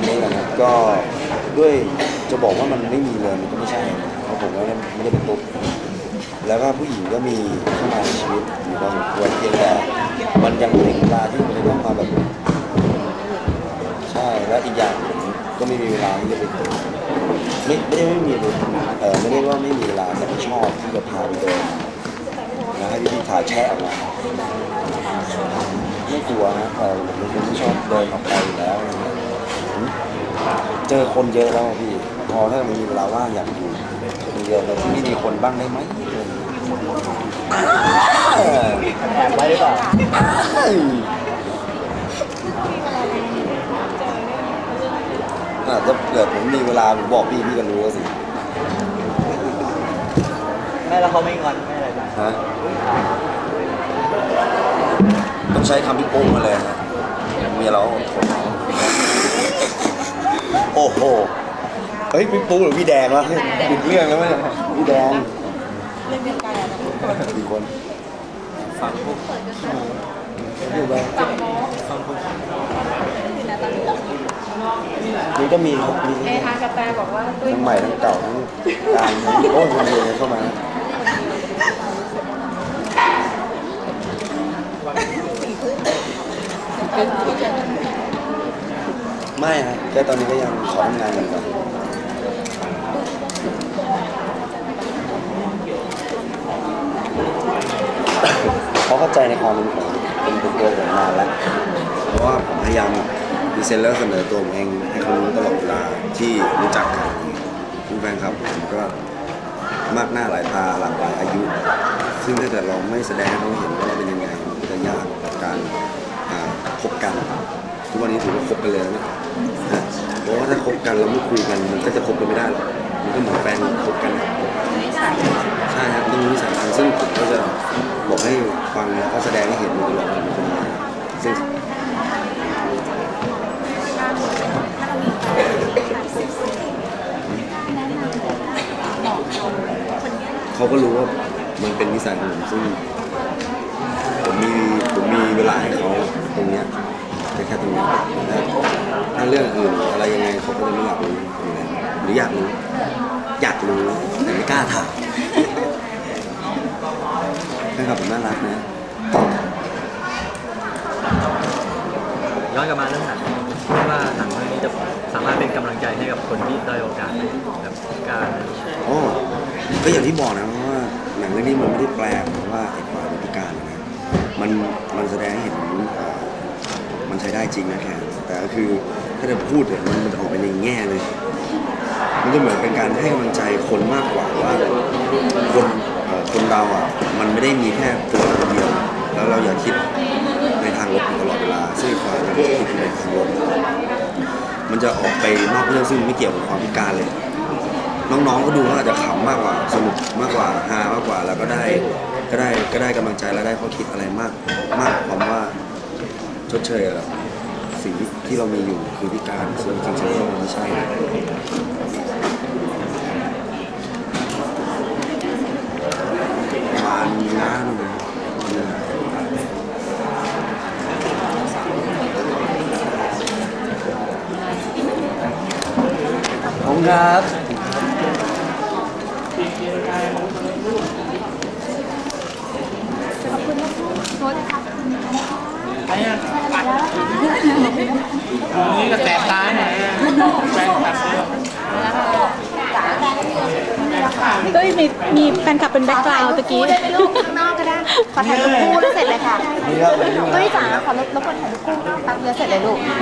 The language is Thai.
นนี้นะครับก็ด้วยจะบอกว่ามันไม่มีเลยมันก็ไม่ใช่เพราะผมก็ไม่ได้เป็นตุ๊กแล้วก็ผู้หญิงก็มีเข้ามาในชีวิตอยู่พอสมควรเพียงแต่มันยังม่ถึงเวลาที่มันจะต้องมาแบบใช่แล้วอีกอย่างผมก็ไม่มีเวลาที่จะไปไม่ไม่ได้ไม่มีเออไม่ได้ว่าไม่มีเวลาแต่ไม่ชอบที่จะพาไปเดินนะให้พี่ถ่ายแชะออกมาไม่กลัวนะเออผมเป็นคนที่ชอบเดินออกไปอยู่แล้วอะ เงี้ยผมเจอคนเยอะแล้วอะพี่ พอถ้ามีเวลาว่างอยากอยู่คนเดียวแต่ที่นี่มีคนบ้างได้ไหมอะไรเงี้ยอ่าแอบไว้หรือเปล่าเอ้ยอะถ้าเกิดผมมีเวลาผมบอกพี่พี่ก็รู้แล้วสิไม่แล้วเขาไม่งอนไม่อะไรนะฮะต้องใช้คำพี่โป้งมาเลยนะเมียเราอดทน โอ้โห เฮ้ยพี่ปูหรือพี่แดงวะปิดเรื่องแล้วไหมพี่แดงเรื่องเดียวกันกี่คนฟังพวกอยู่ไปฟังพวกมันก็มีครับมีเอฮากระแตบอกว่าทั้งใหม่ทั้งเก่าทั้งกลางโอ้ยคนเดียวเข้ามา ไม่ฮะแค่ตอนนี้ก็ยังขอทำงานกันก่อนเขาเข้าใจในความเป็นผมเป็นตัวผมนานแล้วเพราะว่าผมพยายามดีเซนแล้วเสนอตัวผมเองให้เขารู้ตลอดเวลาที่รู้จักกันคุณแฟนครับผมก็มากหน้าหลายตาหลากหลายอายุ ซึ่งถ้าเกิดเราไม่แสดงให้เขาเห็นว่าเราเป็นยังไงมันจะยากกับการอ่าคบกัน ทุกวันนี้ถือว่าคบกันเลยนะนะเพราะว่าถ้าคบกันแล้วไม่คุยกันมันก็จะคบกันไม่ได้หรอกมันก็เหมือนแฟนคบกันใช่ครับต้องรู้นิสัยกันซึ่งผมก็จะบอกให้ฟังแล้วก็แสดงให้เห็นอยู่ตลอดว่าเป็นคนยังไงซึ่งเขาก็รู้ว่ามันเป็นนิสัยของผมซึ่งผมมีผมมีเวลาให้เขาตรงเนี้ย แค่แค่ตรงเนี้ยแต่ถ้าเรื่องอื่นอะไรยังไงเขาก็จะไม่อยากรู้อยู่แล้วหรืออยากรู้อยากรู้แต่ไม่กล้าถามแฟนคลับผมน่ารักนะย้อนกลับมาเรื่องหนังคิดว่าหนังเรื่องนี้จะสามารถเป็นกำลังใจให้กับคนที่ด้อยโอกาสไหมแบบการโอ้ก็อย่างที่บอกนะเพราะว่าหนังเรื่องนี้มันไม่ได้แปลว่าไอ้ความพิการนะมันมันแสดงให้เห็นเอ่อ มันใช้ได้จริงนะแค่แต่ก็คือถ้าจะพูดเนี่ยมันมันจะออกไปในแง่เลย มันจะเหมือนเป็นการให้กำลังใจคนมากกว่าว่าคนเอ่อคนเราอะมันไม่ได้มีแค่ตัวเราคนเดียว แล้วเราอย่าคิดในทางลบอยู่ตลอดเวลาซึ่งอีกฝ่ายมันคิดในทางลบมันจะออกไปนอกเรื่องซึ่งไม่เกี่ยวกับความพิการเลย น้องๆก็ดูว่าอาจจะขำมากกว่าสนุกมากกว่าฮามากกว่าแล้วก็ได้ก็ได้ก็ได้กำลังใจแล้วได้ข้อคิดอะไรมาก มากความว่า ชดเชยกับสิ่งที่เรามีอยู่คือพิการส่วนจริงๆแล้วมันไม่ใช่ประมาณล้านหนึ่งขอบคุณครับ นี่ก็แสบตาหน่อยแฟนคลับเยอะตุ้ยมีมีแฟนคลับเป็นแบ็คกราวด์ตะกี้ได้ไหมลูกข้างนอกก็ได้ขอถ่ายรูปคู่แล้วเสร็จเลยค่ะนี่ครับ ตุ้ยจ๋าขอรบรบกวนถ่ายรูปคู่แป๊บเดียวเสร็จเลยลูกค่ะ